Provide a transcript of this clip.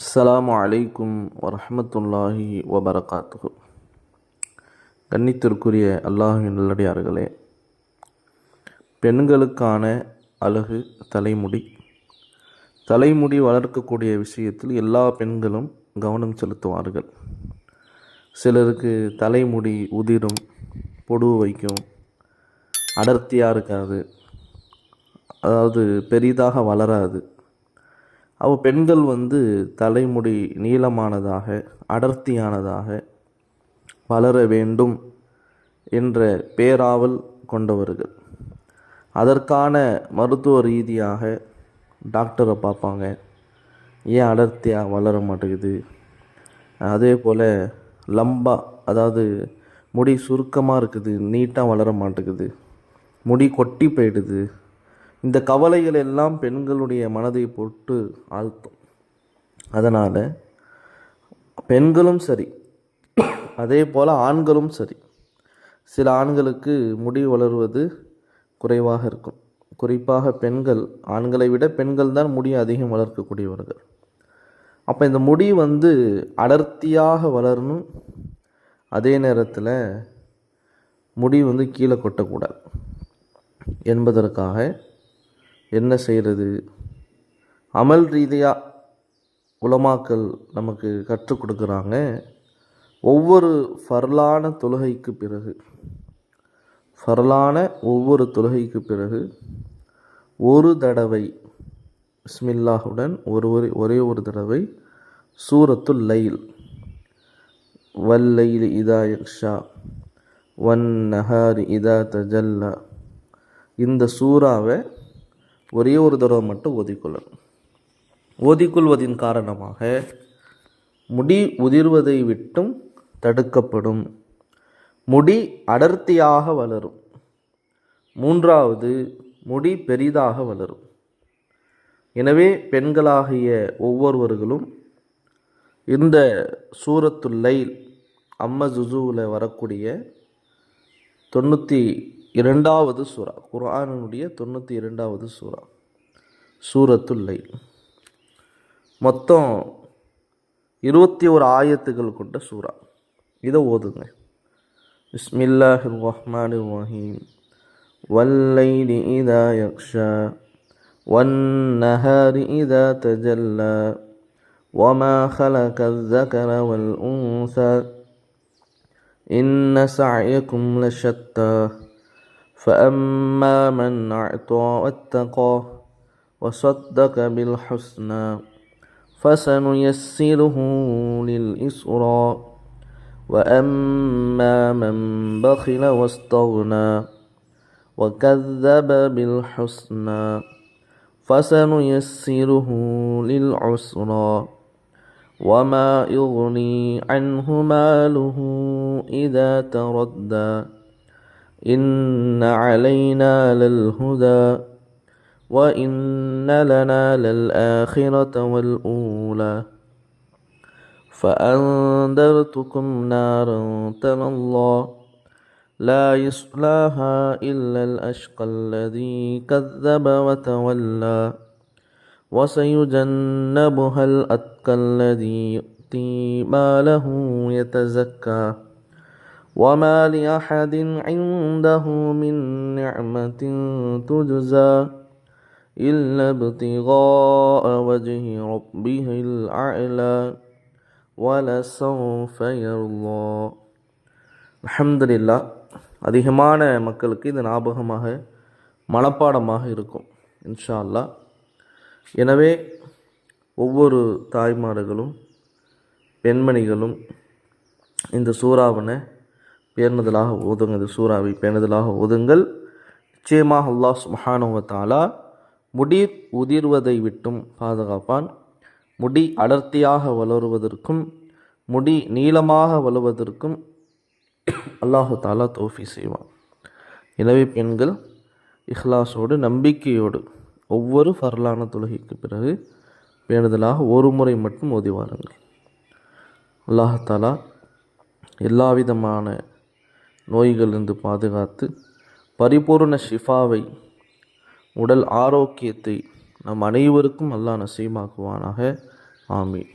அஸ்லாம் அலைக்கும் வரஹ்மத்துல்லாஹி வபரகாத்து கண்ணித்திற்குரிய அல்லாஹின் நல்லடியார்களே பெண்களுக்கான அழகு தலைமுடி. தலைமுடி வளர்க்கக்கூடிய விஷயத்தில் எல்லா பெண்களும் கவனம் செலுத்துவார்கள். சிலருக்கு தலைமுடி உதிரும் பொடுவு வைக்கும் அடர்த்தியாக இருக்காது. அதாவது பெரிதாக வளராது. அவ பெண்கள் வந்து தலைமுடி நீளமானதாக அடர்த்தியானதாக வளர வேண்டும் என்ற பேராவல் கொண்டவர்கள். அதற்கான மருத்துவ ரீதியாக டாக்டரை பார்ப்பாங்க. ஏன் அடர்த்தியாக வளர மாட்டேங்குது? அதே போல் லம்பா அதாவது முடி சுருக்கமாக இருக்குது நீட்டாக வளர மாட்டேங்குது. முடி கொட்டி போயிடுது. இந்த கவலைகள் எல்லாம் பெண்களுடைய மனதை போட்டு ஆழ்த்தும். அதனால் பெண்களும் சரி அதே போல் ஆண்களும் சரி சில ஆண்களுக்கு முடி வளர்வது குறைவாக இருக்கும். குறிப்பாக பெண்கள் ஆண்களை விட பெண்கள் தான் முடி அதிகம் வளர்க்கக்கூடியவர்கள். அப்போ இந்த முடி வந்து அடர்த்தியாக வளரணும். அதே நேரத்தில் முடி வந்து கீழே கொட்டக்கூடாது என்பதற்காக என்ன செய்கிறது? அமல் ரீதியாக உலமாக்கள் நமக்கு கற்றுக் கொடுக்குறாங்க. ஒவ்வொரு ஃபர்லான தொழுகைக்கு பிறகு ஃபர்லான ஒவ்வொரு தொழுகைக்கு பிறகு ஒரு தடவை பிஸ்மில்லாஹுடன் ஒரு ஒரு ஒரே ஒரு தடவை சூரத்துல் லைல் வல்லைல் இதா யக்ஷா வன் நஹாரி இதா தஜல்லா இந்த சூறாவை ஒரே ஒரு தடவை மட்டும் ஓதிக்கொள்ளணும் ஓதிக்கொள்வதின் காரணமாக முடி உதிர்வதை விட்டும் தடுக்கப்படும். முடி அடர்த்தியாக வளரும். மூன்றாவது முடி பெரிதாக வளரும். எனவே பெண்களாகிய ஒவ்வொருவர்களும் இந்த சூரத்துல்லை அம்ம ஜுசுவில் வரக்கூடிய தொண்ணூற்றி இரண்டாவது சூறா குர்ஆனுடைய தொண்ணூற்றி இரண்டாவது சூறா சூரத்துல்லை மொத்தம் இருபத்தி ஒரு ஆயத்துகள் கொண்ட சூறா இதை ஓதுங்க பிஸ்மில்லாஹிர் ரஹ்மானிர் ரஹீம் வல்லைலி இதா யக்ஷா والنهار إذا تجلى وما خلق الذكر والأنثى إن سعيكم لشتى فأما من أعطى واتقى وصدق بالحسنى فسنيسره للإسرى وأما من بخل واستغنى وكذب بالحسنى فسنيسره للعسرى وما يغني عنه ماله إذا تردى إن علينا للهدى وإن لنا للآخرة والأولى فأنذرتكم نارا تلظى لا يصلاها إلا الأشقى الذي كذب وتولى وسيجنبها الأتقى الذي يؤتي ماله يتزكى وما لأحد عنده من نعمة تجزى إلا ابتغاء وجه ربه الأعلى ولسوف يرضى الحمد لله அதிகமான மக்களுக்கு இது ஞாபகமாக மனப்பாடமாக இருக்கும் இன்ஷா அல்லாஹ் எனவே ஒவ்வொரு தாய்மார்களும் பெண்மணிகளும் இந்த சூறாவனை பேர்ந்ததலாக ஓதுங்க இந்த சூறாவை பேணுதலாக ஓதுங்கள். நிச்சயமாக அல்லாஹ் சுபஹானுவத்தாலா முடி உதிர்வதை விட்டும் பாதுகாப்பான். முடி அடர்த்தியாக வளருவதற்கும் முடி நீளமாக வளருவதற்கும் அல்லாஹு தாலா தோஃபி செய்வான். எனவே பெண்கள் இஹ்லாஸோடு நம்பிக்கையோடு ஒவ்வொரு ஃபர்லான தொழுகைக்கு பிறகு வேண்டுதலாக ஒரு முறை மட்டும் ஓதி வாருங்கள். அல்லாஹாலா எல்லா விதமான நோய்களிலிருந்து பாதுகாத்து பரிபூர்ண ஷிஃபாவை உடல் ஆரோக்கியத்தை நம் அனைவருக்கும் அல்லாஹ் நசீமாக்குவானாக. ஆமீன்.